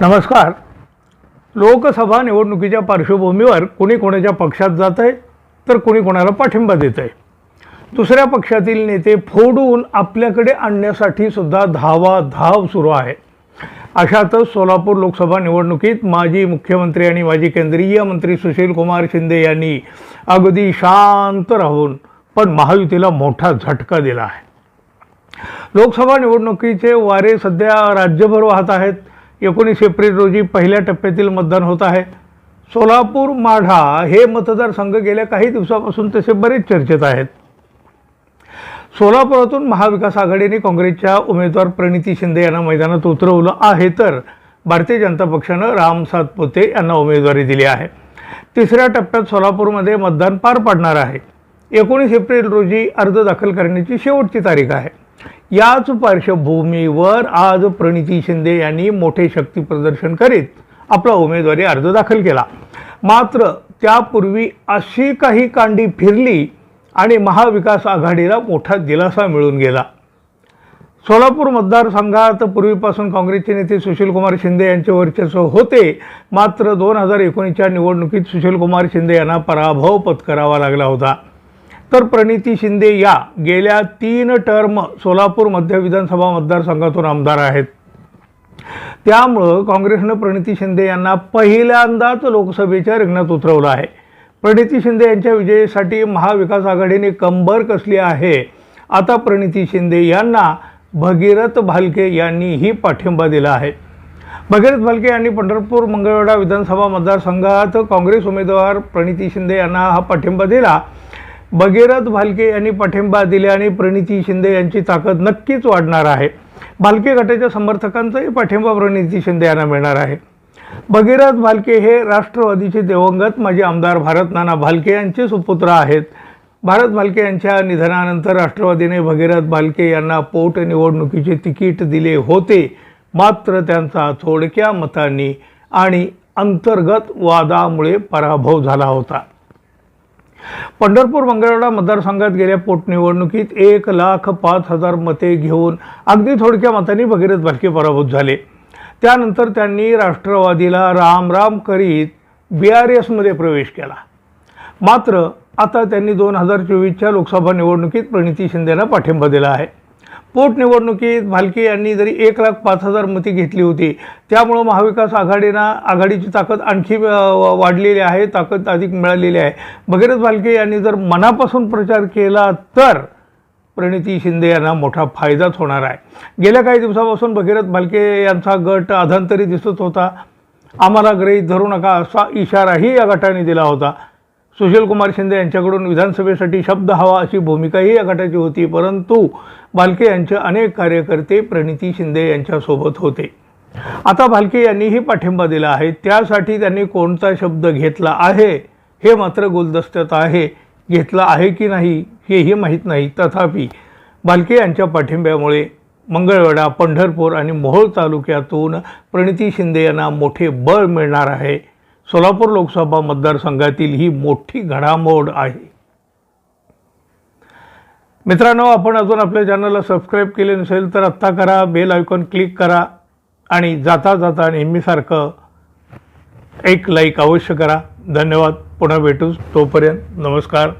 नमस्कार. लोकसभा निवडणुकीच्या पार्श्वभूमीवर कोणी कोणाच्या पक्षात जात आहे तर कोणी कोणाला पाठिंबा देत आहे दुसऱ्या पक्षातील नेते फोडून आपल्याकडे आणण्यासाठी सुद्धा धावा धाव सुरू आहे. अशातच सोलापूर लोकसभा निवडणुकीत माजी मुख्यमंत्री आणि माजी केंद्रीय मंत्री सुशीलकुमार शिंदे यांनी अगदी शांत राहून पण महायुतीला मोठा झटका दिला आहे. लोकसभा निवडणुकीचे वारे सध्या राज्यभर वाहत आहेत. एकोणीस एप्रिल रोजी पहिल्या टप्प्यातील मतदान होत आहे. सोलापूर माढा हे मतदारसंघ गेल्या काही दिवसापासून तसे बरेच चर्चेत आहेत. सोलापुरातून महाविकास आघाडीने काँग्रेसच्या उमेदवार प्रणिती शिंदे यांना मैदानात उतरवलं आहे तर भारतीय जनता पक्षानं राम सातपुते यांना उमेदवारी दिली आहे. तिसऱ्या टप्प्यात सोलापूरमध्ये मतदान पार पाडणार आहे. एकोणीस एप्रिल रोजी अर्ज दाखल करण्याची शेवटची तारीख आहे. याच पार्श्वभूमीवर आज प्रणिती शिंदे यांनी मोठे शक्ती प्रदर्शन करीत आपला उमेदवारी अर्ज दाखल केला. मात्र त्यापूर्वी अशी काही कांडी फिरली आणि महाविकास आघाडीला मोठा दिलासा मिळून गेला. सोलापूर मतदारसंघात पूर्वीपासून काँग्रेसचे नेते सुशीलकुमार शिंदे यांचे वर्चस्व होते. मात्र दोन हजार एकोणीसच्या निवडणुकीत सुशीलकुमार शिंदे यांना पराभव पत्करावा लागला होता. तर प्रणिती शिंदे या गेल्या तीन टर्म सोलापूर मध्य विधानसभा मतदारसंघातून आमदार आहेत. त्यामुळं काँग्रेसनं प्रणिती शिंदे यांना पहिल्यांदाच लोकसभेच्या रिंगणात उतरवलं आहे. प्रणिती शिंदे यांच्या विजयासाठी महाविकास आघाडीने कंबर कसली आहे? आता प्रणिती शिंदे यांना भगीरथ भालके यांनीही पाठिंबा दिला आहे. भगीरथ भालके यांनी पंढरपूर मंगळवेढा विधानसभा मतदारसंघात काँग्रेस उमेदवार प्रणिती शिंदे यांना हा पाठिंबा दिला. भगीरथ भालके यांनी पाठिंबा दिल्याने प्रणिती शिंदे यांची ताकद नक्कीच वाढणार आहे. भालके गटाच्या समर्थकांचाही पाठिंबा प्रणिती शिंदे यांना मिळणार आहे. भगीरथ भालके हे राष्ट्रवादीचे दिवंगत माजी आमदार भारत नाना भालके यांचे सुपुत्र आहेत. भारत भालके यांच्या निधनानंतर राष्ट्रवादीने भगीरथ भालके यांना पोटनिवडणुकीचे तिकीट दिले होते. मात्र त्यांचा थोडक्या मतांनी आणि अंतर्गत वादामुळे पराभव झाला होता. पंढरपूर मंगळवेढा मतदारसंघात गेल्या पोटनिवडणुकीत एक लाख पाच हजार मते घेऊन अगदी थोडक्या मतांनी भगीरथ भालके पराभूत झाले. त्यानंतर त्यांनी राष्ट्रवादीला राम राम करीत बी आर एसमध्ये प्रवेश केला. मात्र आता त्यांनी दोन हजार चोवीसच्या लोकसभा निवडणुकीत प्रणिती शिंदेना पाठिंबा दिला आहे. पोटनिवडणुकीत भालके यांनी जरी एक लाख पाच हजार मती घेतली होती त्यामुळं महाविकास आघाडीना आघाडीची ताकद आणखी वाढलेली आहे ताकद अधिक मिळालेली आहे. भगीरथ भालके यांनी जर मनापासून प्रचार केला तर प्रणिती शिंदे यांना मोठा फायदाच होणार आहे. गेल्या काही दिवसापासून भगीरथ भालके यांचा गट अधांतरी दिसत होता. आम्हाला ग्रहीत धरू नका असा इशाराही या गटाने दिला होता. सुशीलकुमार शिंदे यांच्याकडून विधानसभेसाठी शब्द हवा अशी भूमिकाही या गटाची होती परंतु भालके यांचे अनेक कार्यकर्ते प्रणिती शिंदे यांच्यासोबत होते. आता भालके यांनीही पाठिंबा दिला आहे त्यासाठी त्यांनी कोणता शब्द घेतला आहे हे मात्र गुलदस्त्यात आहे घेतला आहे की नाही हेही माहीत नाही. तथापि भालके यांच्या पाठिंब्यामुळे मंगळवेढा पंढरपूर आणि मोहोळ तालुक्यातून प्रणिती शिंदे यांना मोठे बळ मिळणार आहे. सोलापूर लोकसभा मतदारसंघातील ही मोठी घडामोड आहे. मित्रांनो आपण अजून आपल्या चॅनलला सबस्क्राईब केले नसेल तर आत्ता करा बेल आयकॉन क्लिक करा आणि जाता जाता नेहमीसारखं एक लाईक अवश्य करा. धन्यवाद. पुन्हा भेटूच तोपर्यंत. नमस्कार.